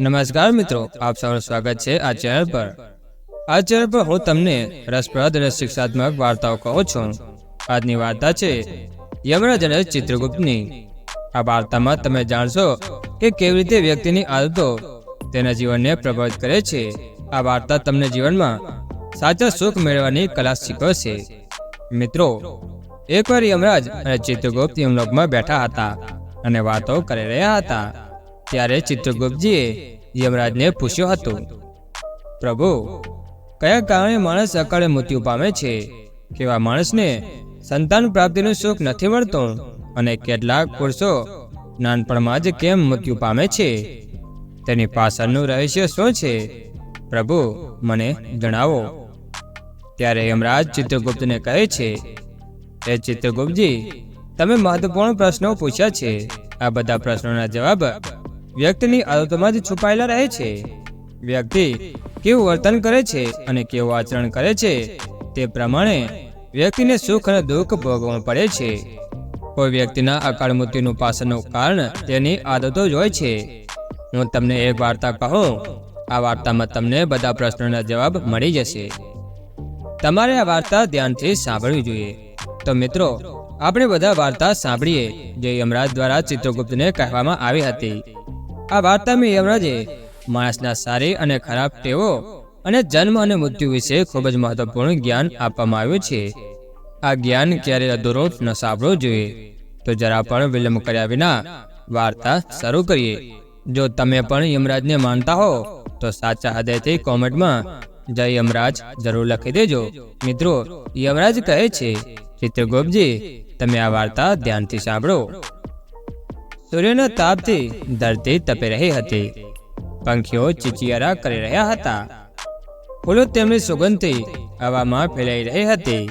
નમસ્કાર મિત્રો, આપ સૌનું સ્વાગત છે આ ચેનલ પર. આ ચેનલ પર હું તમને રસપ્રદ અને શિક્ષાત્મક વાર્તાઓ કહું છું. આજની વાર્તા છે, યમરાજ અને ચિત્રગુપ્તની. આ વાર્તામાં તમે જાણશો કે કેવી રીતે વ્યક્તિની આદતો તેના જીવનને પ્રભાવિત કરે છે. આ વાર્તા તમને જીવનમાં સાચા સુખ મેળવવાની કલા શીખવશે. મિત્રો, એકવાર યમરાજ અને ચિત્રગુપ્ત યમલોકમાં બેઠા હતા અને વાતો કરી રહ્યા હતા. ત્યારે ચિત્રગુપ્તજીએ યમરાજને પૂછ્યો હતો, પ્રભુ, કયા કારણે માણસ અકાળે મૃત્યુ પામે છે? કેવા માણસને સંતાન પ્રાપ્તિનું સુખ નથી મળતું? અને કેટલાક પુરુષો નાનપણમાં જ કેમ મૃત્યુ પામે છે? તેની પાછળનું રહસ્ય શું છે? પ્રભુ, મને જણાવો. ત્યારે યમરાજ ચિત્રગુપ્તને કહે છે એ ચિત્રગુપ્તજી, તમે મહત્વપૂર્ણ પ્રશ્નો પૂછ્યા છે. આ બધા પ્રશ્નોના જવાબ વ્યક્તિની આદતોમાં જ છુપાયેલા રહે છે. વ્યક્તિ કેવું વર્તન કરે છે અને કેવું આચરણ કરે છે, તે પ્રમાણે વ્યક્તિને સુખ અને દુઃખ ભોગવવું પડે છે. કોઈ વ્યક્તિના અકાળ મૃત્યુનું પાછળનું કારણ તેની આદતો જ હોય છે. હું તમને એક વાર્તા કહું. આ વાર્તામાં તમને બધા પ્રશ્નોના જવાબ મળી જશે. તમારે આ વાર્તા ધ્યાનથી સાંભળવી જોઈએ. તો મિત્રો, આપણે બધા વાર્તા સાંભળીએ જે યમરાજ દ્વારા ચિત્રગુપ્તને કહેવામાં આવી હતી. આ વાર્તામાં યમરાજે માણસના સારી અને ખરાબ ટેવો અને જન્મ અને મૃત્યુ વિશે ખૂબ જ મહત્વપૂર્ણ જ્ઞાન આપવામાં આવ્યું છે. આ જ્ઞાન ક્યારે અધૂરો ન સાંભળવો જોઈએ. તો જરા પણ વિલંબ કર્યા વિના વાર્તા શરૂ કરીએ. જો તમે પણ યમરાજને માનતા હો, તો સાચા હૃદયથી કોમેન્ટમાં જય યમરાજ જરૂર લખી દેજો. મિત્રો, યમરાજ કહે છે, ચિત્રગુપ્તજી, તમે આ વાર્તા ધ્યાનથી સાંભળો. સૂર્યના તાપથી ધરતી તપી રહી હતી. પંખીઓ ચીચિયારા કરી રહ્યા હતા. ફૂલો તેમની સુગંધથી હવામાં ફેલાઈ રહી હતી.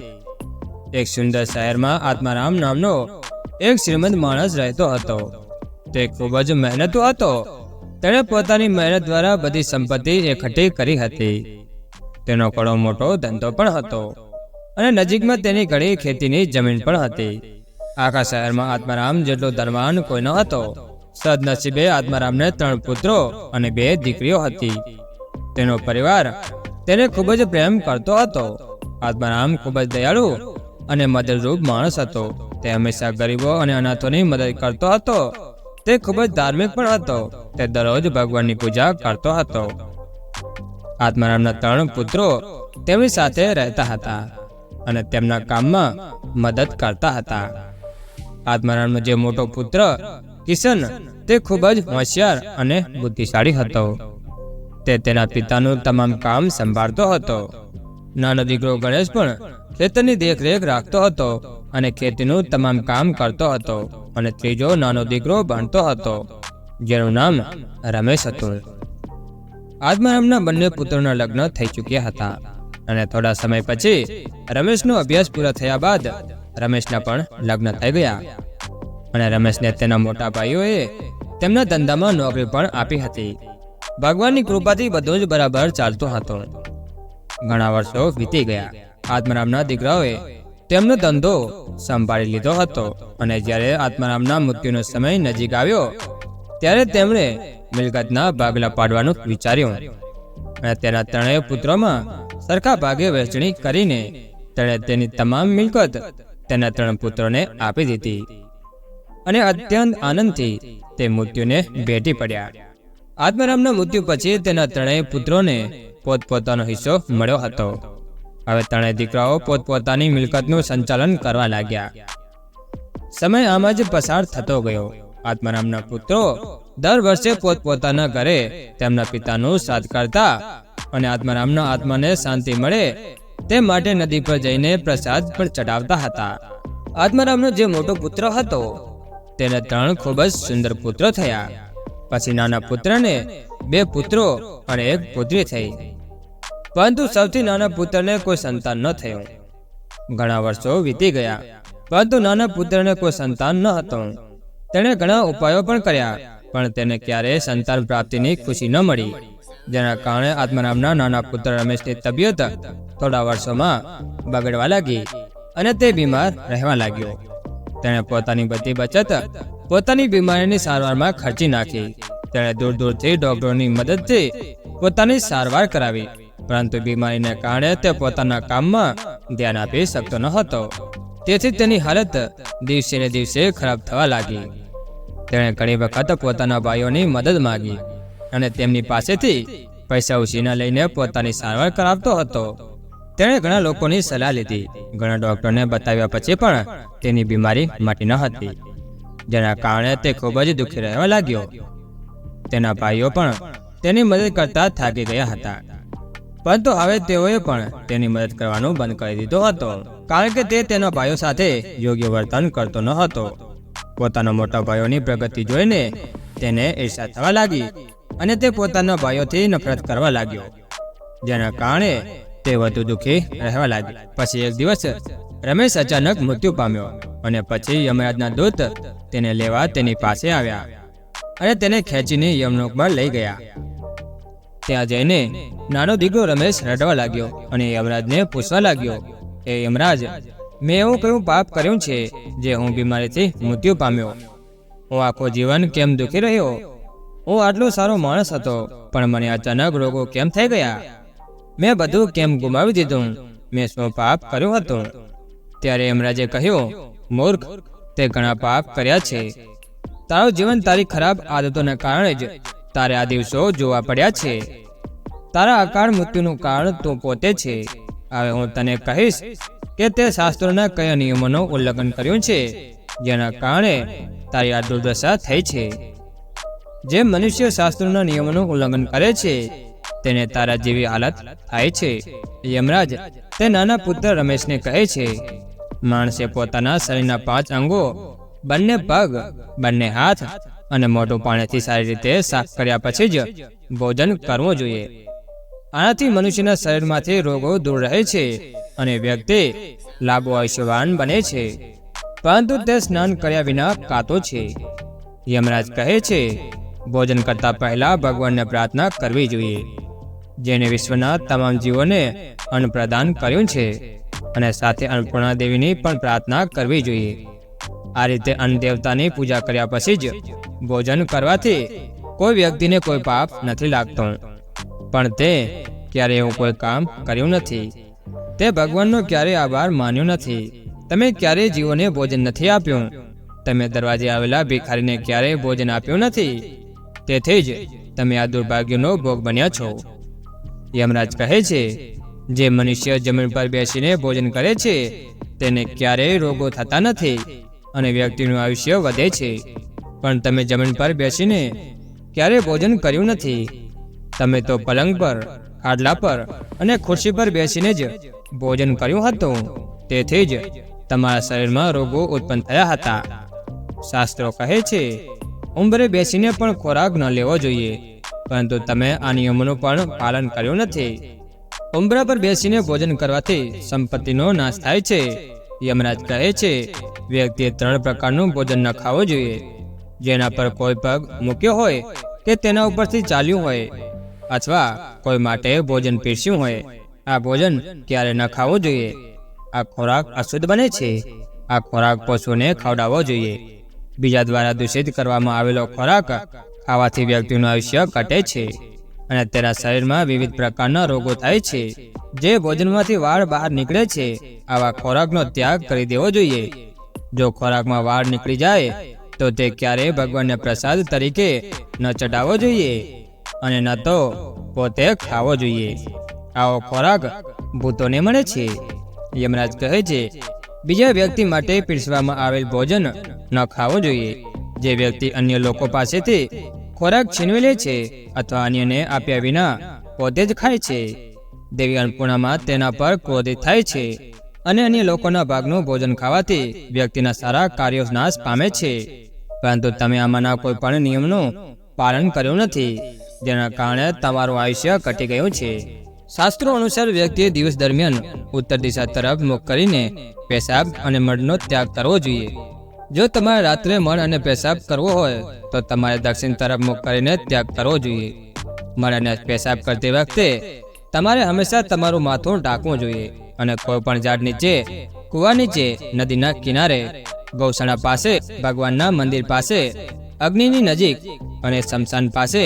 એક સુંદર શહેરમાં આત્મારામ નામનો એક શ્રીમંત માણસ રહેતો હતો. તે ખૂબ જ મહેનતુ હતો. તેણે પોતાની મહેનત દ્વારા બધી સંપત્તિ એકઠી કરી હતી. તેનો ઘણો મોટો ધંધો પણ હતો અને નજીકમાં તેની ઘણી ખેતીની જમીન પણ હતી. આખા શહેરમાં આત્મારામ જેટલો ધનવાન કોઈ ન હતો. સદનસીબે આત્મારામને ત્રણ પુત્રો અને બે દીકરીઓ હતી. તેનો પરિવાર તેને ખૂબ જ પ્રેમ કરતો હતો. આત્મારામ ખૂબ જ દયાળુ અને મદદરૂપ માણસ હતો. તે હંમેશા ગરીબો અને અનાથોની મદદ કરતો હતો. તે ખૂબ જ ધાર્મિક પણ હતો. તે દરરોજ ભગવાનની પૂજા કરતો હતો. આત્મારામના ત્રણ પુત્રો તેમની સાથે રહેતા હતા અને તેમના કામમાં મદદ કરતા હતા. આત્મારામનો જે મોટો પુત્ર કિશન, તે ખૂબ જ હોશિયાર અને બુદ્ધિશાળી હતો. તે તેના પિતાનું તમામ કામ સંભાળતો હતો. નાનો દીકરો ગણેશ પણ ખેતરની દેખરેખ રાખતો હતો અને ખેતીનું તમામ કામ કરતો હતો અને ત્રીજો નાનો દીકરો ભણતો હતો, જેનું નામ રમેશ હતું. આત્મારામના બંને પુત્રોના લગ્ન થઈ ચૂક્યા હતા અને થોડા સમય પછી રમેશનો અભ્યાસ પૂરો થયા બાદ રમેશના પણ લગ્ન થઈ ગયા. અને રમેશને તેના મોટા ભાઈઓએ તેમના ધંધામાં નોકરી પણ આપી હતી. ભગવાનની કૃપાથી બધું જ બરાબર ચાલતો હતો. ઘણા વર્ષો વીતી ગયા. આત્મારામના દીકરાઓએ તેમનો ધંધો સંભાળી લીધો હતો. અને જ્યારે આત્મારામના મૃત્યુનો સમય નજીક આવ્યો, ત્યારે તેમણે મિલકતના ભાગલા પાડવાનું વિચાર્યું. અને તેના ત્રણેય પુત્રોમાં સરખા ભાગે વહેંચણી કરીને તેણે તેની તમામ મિલકત તેના ત્રણ પુત્રોને આપી દીધી. અને અત્યંત આનંદથી તે મૃત્યુને ભેટી પડ્યા. આત્મારામના મૃત્યુ પછી તેના ત્રણેય પુત્રોને પોતપોતાનો હિસ્સો મળ્યો હતો. હવે ત્રણેય દીકરાઓ પોતપોતાની મિલકતનું સંચાલન કરવા લાગ્યા. સમય આમ જ પસાર થતો ગયો. આત્મારામના પુત્રો દર વર્ષે પોતપોતાના ઘરે તેમના પિતાનું સાથ કરતા અને આત્મારામના આત્માને શાંતિ મળે તે માટે નદી પર જઈને પ્રસાદ પણ ચડાવતા હતા. આત્મારામનો જે મોટો પુત્ર હતો, તેને ત્રણ ખૂબ જ સુંદર પુત્રો થયા. પછી નાના પુત્રને બે પુત્રો અને એક પુત્રી થઈ. પરંતુ સૌથી નાના પુત્રને કોઈ સંતાન ન થયું. ઘણા વર્ષો વીતી ગયા, પરંતુ નાના પુત્રને કોઈ સંતાન ન હતું. તેણે ઘણા ઉપાયો પણ કર્યા, પણ તેને ક્યારેય સંતાન પ્રાપ્તિની ખુશી ન મળી. જેના કારણે આત્મારામના નાના પુત્ર રમેશની તબિયત થોડા વર્ષોમાં બગડવા લાગી અને તે બીમાર રહેવા લાગ્યો. તેણે પોતાની બધી બચત પોતાની બીમારીની સારવારમાં ખર્ચી નાખી. તેણે દૂર દૂરથી ડોક્ટરોની મદદથી પોતાની સારવાર કરાવી, પરંતુ બીમારીને કારણે તે પોતાના કામમાં ધ્યાન આપી શકતો ન હતો. તેથી તેની હાલત દિવસે ને દિવસે ખરાબ થવા લાગી. તેણે ઘણી વખત પોતાના ભાઈઓની મદદ માંગી અને તેમની પાસેથી પૈસા ઉછીના લઈને પોતાની સારવાર કરાવતો હતો. તેણે ઘણા લોકોની સલાહ લીધી. ઘણા ડોક્ટરને બતાવ્યા પછી પણ તેની બીમારી મટી ન હતી, જેના કારણે તે ખૂબ જ દુઃખી રહેવા લાગ્યો. તેના ભાઈઓ પણ તેની મદદ કરતા થાકી ગયા હતા. પરંતુ હવે તેઓએ પણ તેની મદદ કરવાનું બંધ કરી દીધો હતો, કારણ કે તે તેના ભાઈઓ સાથે યોગ્ય વર્તન કરતો ન હતો. પોતાના મોટા ભાઈઓની પ્રગતિ જોઈને તેને ઈર્ષા થવા લાગી અને તે પોતાના ભાઈઓથી નફરત કરવા લાગ્યો, જેના કારણે તે વધુ દુઃખી રહેવા લાગી. પછી એક દિવસ રમેશ અચાનક મૃત્યુ પામ્યો અને પછી યમરાજના દૂત તેને લેવા તેની પાસે આવ્યા અને તેને ખેંચીને યમનોકમાં લઈ ગયા. ત્યાં જઈને નાનો દીકરો રમેશ રડવા લાગ્યો અને યમરાજને પૂછવા લાગ્યો એ યમરાજ, મેં એવું કયું પાપ કર્યું છે જે હું બીમારીથી મૃત્યુ પામ્યો? હું આખો જીવન કેમ દુઃખી રહ્યો? હું આટલો સારો માણસ હતો, પણ મને અચાનક રોગો કેમ થઈ ગયા? મેં બધું કેમ ગુમાવી દીધું? મેં શું પાપ કર્યું હતું? ત્યારે યમરાજે કહ્યું, મૂર્ખ, તે ઘણા પાપ કર્યા છે. તારું જીવન તારી ખરાબ આદતોના કારણે જ તારે આ દિવસો જોવા પડ્યા છે. તારા અકાળ મૃત્યુનું કારણ તું પોતે છે. હવે હું તને કહીશ કે તે શાસ્ત્રોના કયા નિયમોનું ઉલ્લંઘન કર્યું છે, જેના કારણે તારી આ દુર્દશા થઈ છે. જે મનુષ્ય શાસ્ત્રોના નિયમોનું ઉલ્લંઘન કરે છે તેને તારા જેવી હાલત થાય છે. યમરાજ, તે નાના પુત્ર રમેશને કહે છે, માણસે પોતાના શરીરના પાંચ અંગો, બંને પગ, બંને હાથ અને મોઢું પાણીથી સારી રીતે સાફ કર્યા પછી જ ભોજન કરવું જોઈએ. આનાથી મનુષ્યના શરીરમાંથી રોગો દૂર રહે છે અને વ્યક્તિ લાંબુ આયુષ્યવાન બને છે. પરંતુ તે સ્નાન કર્યા વિના કાતો છે. યમરાજ કહે છે ભોજન કરતા પહેલા ભગવાનને પ્રાર્થના કરવી જોઈએ, જેને વિશ્વના તમામ જીવોને અન્ન પ્રદાન કર્યું છે અને સાથે અન્નપૂર્ણા દેવીની પણ પ્રાર્થના કરવી જોઈએ. આ રીતે અન્ન દેવતાની પૂજા કર્યા પછી જ ભોજન કરવાથી કોઈ વ્યક્તિને કોઈ પાપ નથી લાગતો. પણ તે ક્યારેય એવું કોઈ કામ કર્યું નથી. તે ભગવાનનો ક્યારેય આભાર માન્યો નથી. તમે ક્યારેય જીવોને ભોજન નથી આપ્યું. તમે દરવાજે આવેલા ભિખારીને ક્યારેય ભોજન આપ્યું નથી. તેથી જ તમે આ દુર્ભાગ્યનો ભોગ બન્યા છો. યમરાજ કહે છે, જે મનુષ્ય જમીન પર બેસીને ભોજન કરે છે, તેને ક્યારેય રોગો થતા નથી અને વ્યક્તિનું આયુષ્ય વધે છે. પણ તમે જમીન પર બેસીને ક્યારેય ભોજન કર્યું નથી? તમે તો પલંગ પર, ખાટલા પર અને ખુરશી પર બેસીને જ ભોજન કર્યું હતું. તેથી જ તમારા શરીરમાં રોગો ઉત્પન્ન થયા હતા. શાસ્ત્રો કહે છે ઉંબરે બેસીને પણ ખોરાક ન લેવો જોઈએ, પરંતુ તમે આ નિયમોનું પણ પાલન કર્યું નથી. ઉંબરા પર બેસીને ભોજન કરવાથી સંપત્તિનો નાશ થાય છે. યમરાજ કહે છે, વ્યક્તિએ ત્રણ પ્રકારનું ભોજન ન ખાવું જોઈએ. જેના પર કોઈ પગ મૂક્યો હોય કે તેના ઉપરથી ચાલ્યું હોય, અથવા કોઈ માટે ભોજન પીરસ્યું હોય, આ ભોજન ક્યારે ન ખાવું જોઈએ. આ ખોરાક અશુદ્ધ બને છે. આ ખોરાક પશુને ખવડાવવો જોઈએ. બીજા દ્વારા દૂષિત કરવામાં આવેલો ખોરાક ખાવાથી વ્યક્તિનું આયુષ્ય ઘટે છે અને તેના શરીરમાં વિવિધ પ્રકારના રોગો થાય છે. જે ભોજનમાંથી વાળ બહાર નીકળે છે, આવા ખોરાકનો ત્યાગ કરી દેવો જોઈએ. જો ખોરાકમાં વાળ નીકળી જાય, તો તે ક્યારેય ભગવાનને પ્રસાદ તરીકે ન ચડાવવો જોઈએ અને ન તો પોતે ખાવો જોઈએ. આવો ખોરાક ભૂતોને મળે છે. યમરાજ કહે છે બીજા વ્યક્તિ માટે પીરસવામાં આવેલ ભોજન ન ખાવું જોઈએ. જે વ્યક્તિ અન્ય લોકો પાસેથી ખોરાક છીનવી લે છે અથવા અન્યને આપ્યા વિના પોતે જ ખાય છે. દેવી અન્નપૂર્ણામાં તેના પર ક્રોધિત થાય છે અને અન્ય લોકોના ભાગનું ભોજન ખાવાથી વ્યક્તિના સારા કાર્યો નાશ પામે છે. પરંતુ તમે આમાંના કોઈ પણ નિયમનું પાલન કર્યું નથી, જેના કારણે તમારું આયુષ્ય ઘટી ગયું છે. શાસ્ત્રો અનુસાર વ્યક્તિએ દિવસ દરમિયાન ઉત્તર દિશા તરફ મુખ કરીને પેશાબ અને મળનો ત્યાગ કરવો જોઈએ. જો તમારે રાત્રે મળ અને પેશાબ કરવો હોય, તો તમારે દક્ષિણ તરફ મુખ કરીને ત્યાગ કરવો જોઈએ. મળ અને પેશાબ કરતી વખતે તમારે હંમેશા તમારું માથું ઢાંકવું જોઈએ અને કોઈ પણ ઝાડ નીચે, કુવા નીચે, નદીના કિનારે, ગૌશાળા પાસે, ભગવાનના મંદિર પાસે, અગ્નિની નજીક અને શમશાન પાસે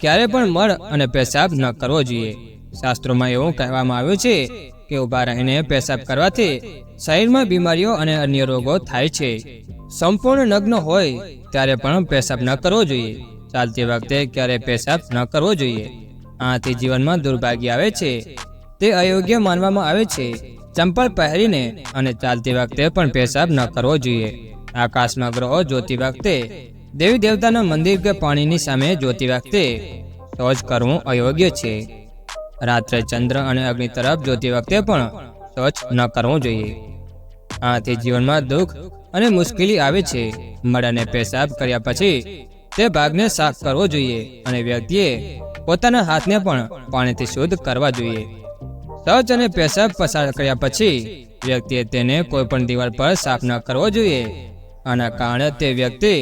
ક્યારે પણ મળ અને પેશાબ ન કરવો જોઈએ. શાસ્ત્રોમાં એવું કહેવામાં આવ્યું છે કે ઊભા રહીને પેશાબ કરવાથી શરીરમાં બીમારીઓ અને અન્ય રોગો થાય છે. સંપૂર્ણ નગ્ન હોય ત્યારે પણ પેશાબ ન કરવો જોઈએ. ચાલતી વખતે ક્યારે પેશાબ ન કરવો જોઈએ. આથી જીવનમાં દુર્ભાગ્ય આવે છે. તે અયોગ્ય માનવામાં આવે છે. ચંપલ પહેરીને અને ચાલતી વખતે પણ પેશાબ ન કરવો જોઈએ. આકાશમાં ગ્રહો જોતી વખતે, દેવી દેવતાના મંદિર કે પાણીની સામે જોતી વખતે શૌચ કરવું અયોગ્ય છે. રાત્રે ચંદ્ર અને અગ્નિ તરફ જોતી વખતે પણ શૌચ ન કરવું જોઈએ. આથી જીવનમાં દુઃખ અને મુશ્કેલી આવે છે. મળાને પેશાબ કર્યા પછી તે ભાગને સાફ કરવો જોઈએ અને વ્યક્તિએ પોતાના હાથને પણ પાણીથી શુદ્ધ કરવા જોઈએ. શૌચ અને પેશાબ પસાર કર્યા પછી વ્યક્તિએ તેને કોઈ પણ દિવાલ પર સાફ ન કરવો જોઈએ. આના કારણે તે વ્યક્તિ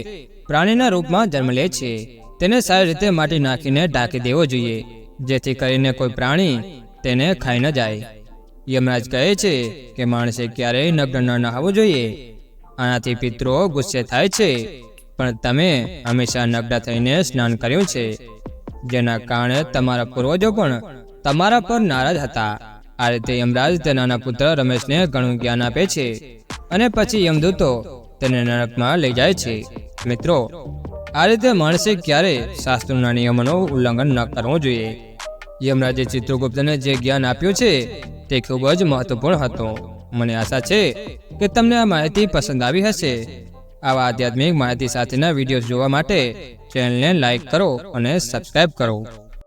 પ્રાણીના રૂપમાં જન્મ લે છે. તેને સારી રીતે માટી નાખીને ઢાંકી દેવો જોઈએ. જેથી કરીને કોઈ પ્રાણી તેને ખાઈ ન જાય. યમરાજ કહે છે કે માણસે ક્યારેય નગ્ન ન નહાવું જોઈએ. આનાથી પિતૃઓ ગુસ્સે થાય છે. પણ તમે હંમેશા નગ્ન થઈને સ્નાન કર્યું છે. જેના કારણે તમારા પૂર્વજો પણ તમારા પર નારાજ હતા. આ રીતે યમરાજ તેના પુત્ર રમેશને ઘણું જ્ઞાન આપે છે અને પછી યમદૂતો તેને નરકમાં લઈ જાય છે. મિત્રો, આ રીતે માણસે ક્યારે શાસ્ત્રોના નિયમોનું ઉલ્લંઘન ન કરવું જોઈએ. યમરાજે ચિત્રગુપ્તને જે જ્ઞાન આપ્યું છે, તે ખૂબ જ મહત્વપૂર્ણ હતું. મને આશા છે કે તમને આ માહિતી પસંદ આવી હશે. આવા આધ્યાત્મિક માહિતી સાથેના વીડિયો જોવા માટે ચેનલને લાઈક કરો અને સબસ્ક્રાઈબ કરો.